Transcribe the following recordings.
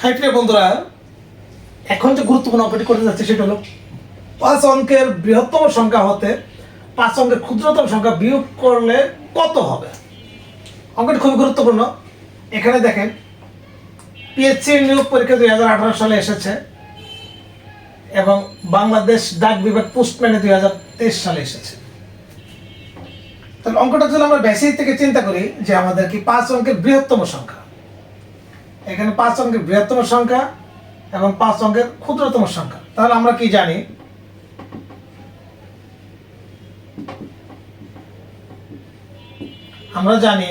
High বন্ধুরা, এখন যে গুরুত্বপূর্ণ অঙ্কটি করতে যাচ্ছে সেটা হলো পাঁচ অঙ্কের বৃহত্তম সংখ্যা হতে পাঁচ অঙ্কের ক্ষুদ্রতম সংখ্যা বিয়োগ করলে কত হবে? অঙ্কটি খুবই গুরুত্বপূর্ণ। এখানে দেখেন পিএসসি নিয়োগ পরীক্ষা দুই হাজার আঠারো সালে এসেছে এবং বাংলাদেশ ডাক বিভাগ পোস্টম্যানে দুই হাজার তেইশ সালে এসেছে। তাহলে অঙ্কটা যদি আমরা বেসিক থেকে চিন্তা করি যে আমাদের কি পাঁচ অঙ্কের বৃহত্তম সংখ্যা এখানে পাঁচ অঙ্কের বৃহত্তম সংখ্যা এবং পাঁচ অঙ্কের ক্ষুদ্রতম সংখ্যা। তাহলে আমরা কি জানি? আমরা জানি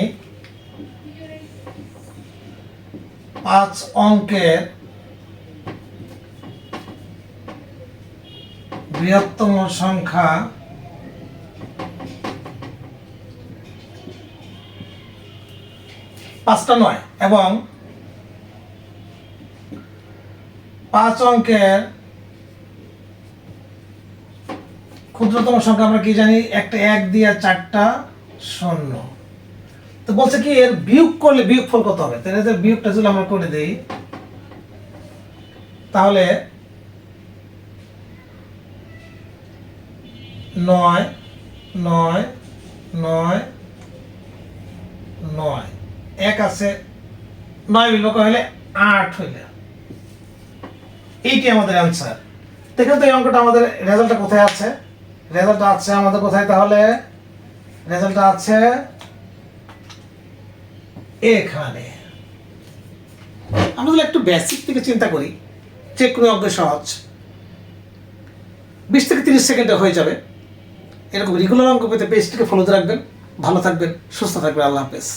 পাঁচ অঙ্কের বৃহত্তম সংখ্যা পাঁচটা নয়, এবং পাঁচ অঙ্কের ক্ষুদ্রতম সংখ্যা আমরা কি জানি? একটা এক দিয়ে চারটা শূন্য। তো বলছে কি, এর বিয়োগ করলে বিয়োগ ফল কত হবে? তাহলে এদের বিয়োগটা যদি আমরা করে দিই, তাহলে নয় নয় নয় নয়। এক আছে, নয় বিভক্ত হলে আট হইলে। এইটি আমাদের অ্যান্সার দেখুন তো এই অঙ্কটা আমাদের রেজাল্টটা কোথায় আছে? রেজাল্টটা আছে আমাদের কোথায়? তাহলে রেজাল্টটা আছে এখানে। আমরা একটু বেসিক থেকে চিন্তা করি। যে কোনো অঙ্ক সহজ। বিশ থেকে তিরিশ সেকেন্ডে হয়ে যাবে। এরকম রেগুলার অঙ্ক পেতে পেজটিকে ফলো রাখবেন। ভালো থাকবেন, সুস্থ থাকবেন। আল্লাহ হাফেজ।